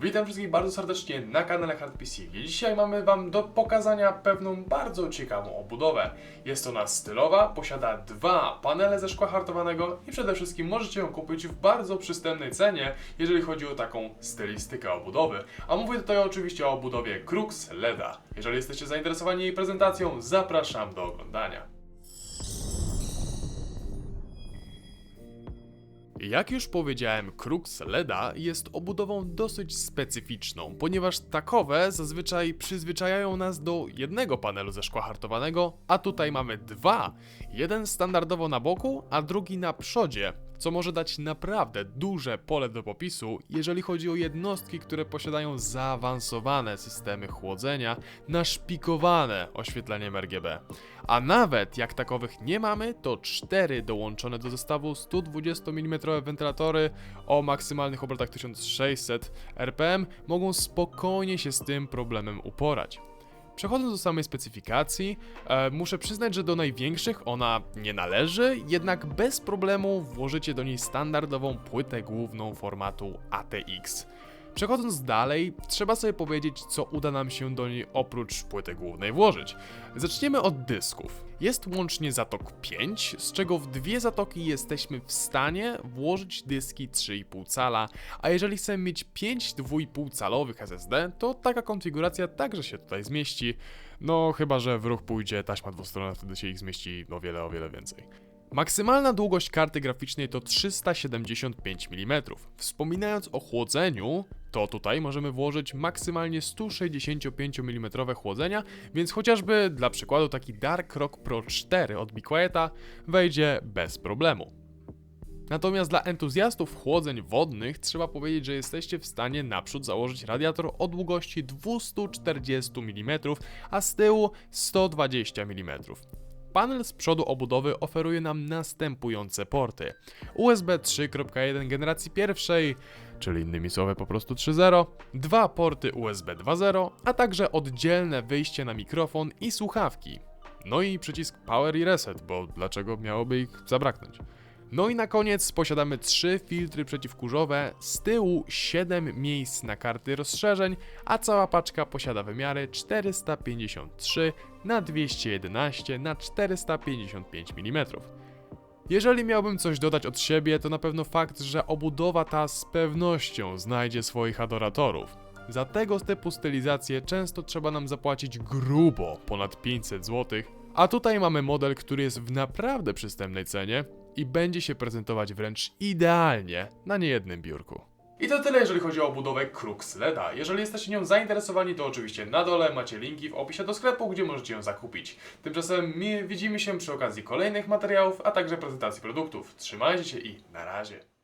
Witam wszystkich bardzo serdecznie na kanale HardPC. I Dzisiaj mamy Wam do pokazania pewną bardzo ciekawą obudowę. Jest ona stylowa, posiada dwa panele ze szkła hartowanego i przede wszystkim możecie ją kupić w bardzo przystępnej cenie, jeżeli chodzi o taką stylistykę obudowy. A mówię tutaj oczywiście o obudowie Crux LEDa. Jeżeli jesteście zainteresowani jej prezentacją, zapraszam do oglądania. Jak już powiedziałem, Crux LEDa jest obudową dosyć specyficzną, ponieważ takowe zazwyczaj przyzwyczajają nas do jednego panelu ze szkła hartowanego, a tutaj mamy dwa. Jeden standardowo na boku, a drugi na przodzie, co może dać naprawdę duże pole do popisu, jeżeli chodzi o jednostki, które posiadają zaawansowane systemy chłodzenia, naszpikowane oświetleniem RGB. A nawet jak takowych nie mamy, to cztery dołączone do zestawu 120 mm wentylatory o maksymalnych obrotach 1600 RPM mogą spokojnie się z tym problemem uporać. Przechodząc do samej specyfikacji, e, muszę przyznać, że do największych ona nie należy, jednak bez problemu włożycie do niej standardową płytę główną formatu ATX. Przechodząc dalej, trzeba sobie powiedzieć, co uda nam się do niej oprócz płyty głównej włożyć. Zaczniemy od dysków. Jest łącznie zatok 5, z czego w dwie zatoki jesteśmy w stanie włożyć dyski 3,5 cala, a jeżeli chcemy mieć 5 2,5 calowych SSD, to taka konfiguracja także się tutaj zmieści. No chyba, że w ruch pójdzie taśma dwustronna, wtedy się ich zmieści no wiele, o wiele więcej. Maksymalna długość karty graficznej to 375 mm. Wspominając o chłodzeniu, to tutaj możemy włożyć maksymalnie 165 mm chłodzenia, więc chociażby dla przykładu taki Dark Rock Pro 4 od Be Quieta wejdzie bez problemu. Natomiast dla entuzjastów chłodzeń wodnych trzeba powiedzieć, że jesteście w stanie naprzód założyć radiator o długości 240 mm, a z tyłu 120 mm. Panel z przodu obudowy oferuje nam następujące porty: USB 3.1 generacji pierwszej, czyli innymi słowy po prostu 3.0, dwa porty USB 2.0, a także oddzielne wyjście na mikrofon i słuchawki. No i przycisk Power i Reset, bo dlaczego miałoby ich zabraknąć? No i na koniec posiadamy trzy filtry przeciwkurzowe, z tyłu 7 miejsc na karty rozszerzeń, a cała paczka posiada wymiary 453 na 211 na 455 mm. Jeżeli miałbym coś dodać od siebie, to na pewno fakt, że obudowa ta z pewnością znajdzie swoich adoratorów. Za tego typu stylizację często trzeba nam zapłacić grubo, ponad 500 zł, a tutaj mamy model, który jest w naprawdę przystępnej cenie i będzie się prezentować wręcz idealnie na niejednym biurku. I to tyle, jeżeli chodzi o budowę Crux LEDa. Jeżeli jesteście nią zainteresowani, to oczywiście na dole macie linki w opisie do sklepu, gdzie możecie ją zakupić. Tymczasem my widzimy się przy okazji kolejnych materiałów, a także prezentacji produktów. Trzymajcie się i na razie.